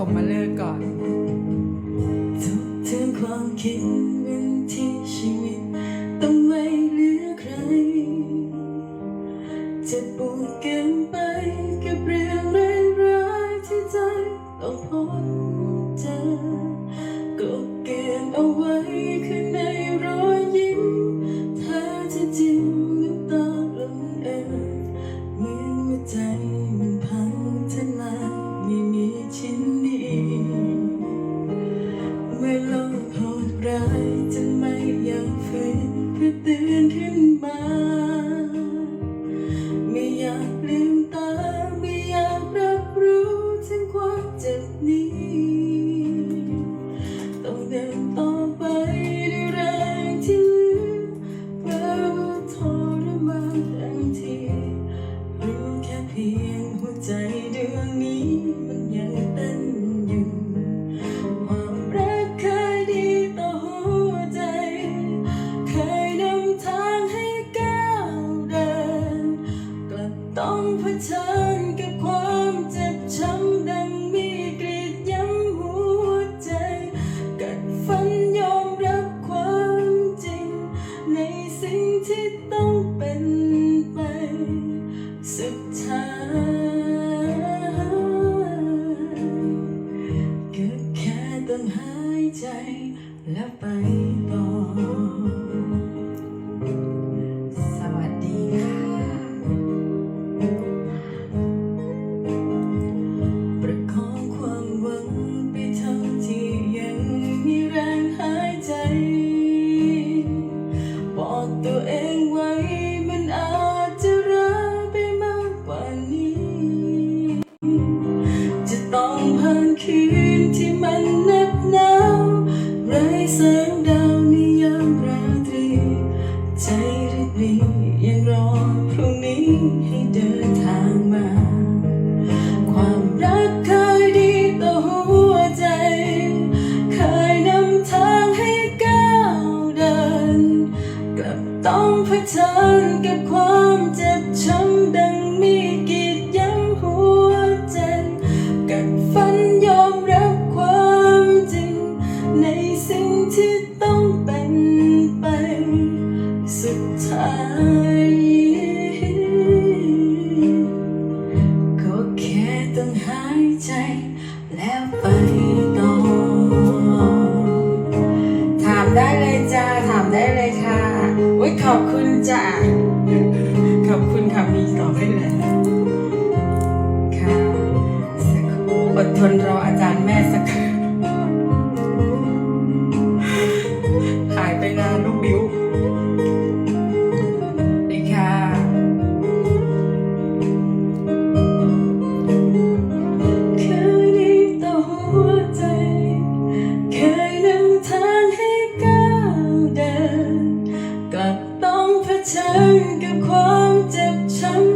ฐมมาเลิกก่อนทุกถึงความคิด เผชิญกับความเจ็บช้ำดังมีกรีดย้ำหัวใจ กัดฟันยอมรับความจริง ในสิ่งที่ต้องเป็นไป สุดท้ายก็แค่ต้หายใจและไป ตัวเองไว้ มันอาจจะร้ายไปมากกว่านี้ จะต้องผ่านคืนที่มันเหน็บหนาวไร้แสงดาวในยามราตรี ใจริบรีย ทนกับความเจ็บช้ำดังมีกีดย้ำหัวใจกัดฟันยอมรับความจริง ในสิ่งที่ต้องเป็นไป สุดท้าย ก็แค่ต้องหายใจแล้วไป จ้ะขอบคุณค่ะมีต่อไปเลยค่ะสักครู่อดทนรออาจ Tell